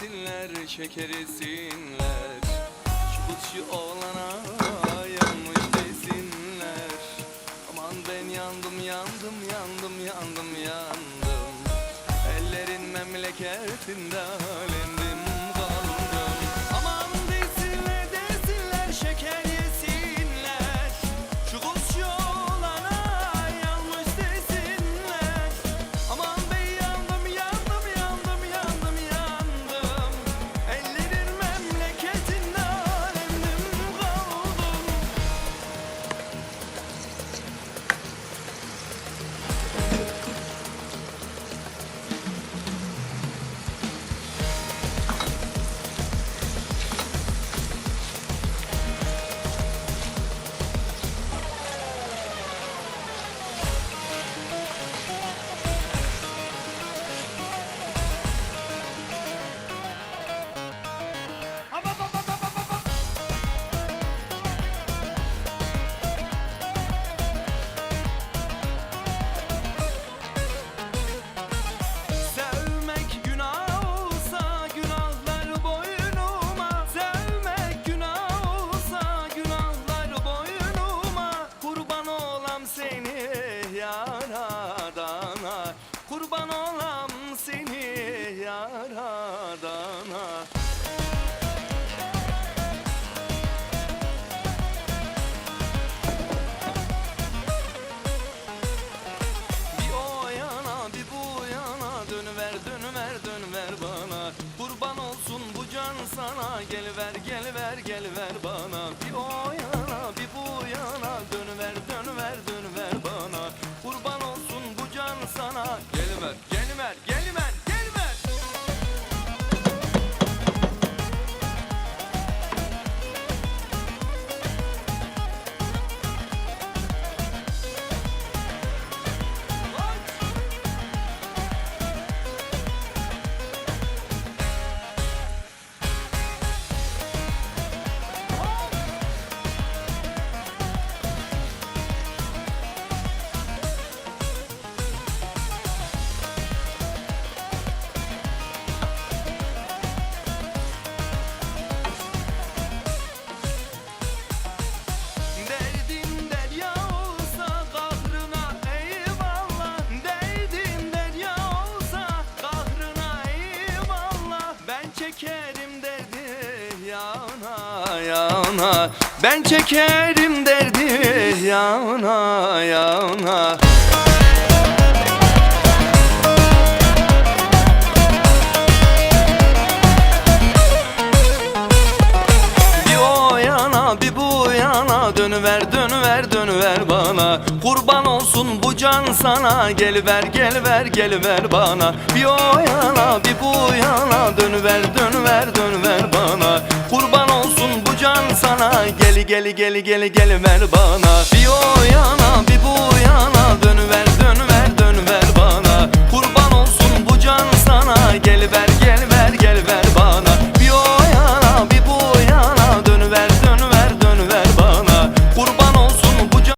desinler desinler şekerisinler Şu kutçu oğlana yanmış desinler. Aman ben yandım yandım yandım yandım yandım. Ellerin memleketinde sana geliver geliver geliver bana. Bir o yana. Ben çekerim derdi yana yana. Bir o yana bir bu yana. Dönüver dönüver dönüver bana. Kurban olsun bu can sana. Geliver geliver geliver bana. Bir o yana bir bu yana. Dönüver dönüver dönüver bana. Kurban olsun can sana. Geli geli geli geli geliver bana. Bir o yana bir bu yana. Dönüver dönüver dönüver bana. Kurban olsun bu can sana. Geliver bana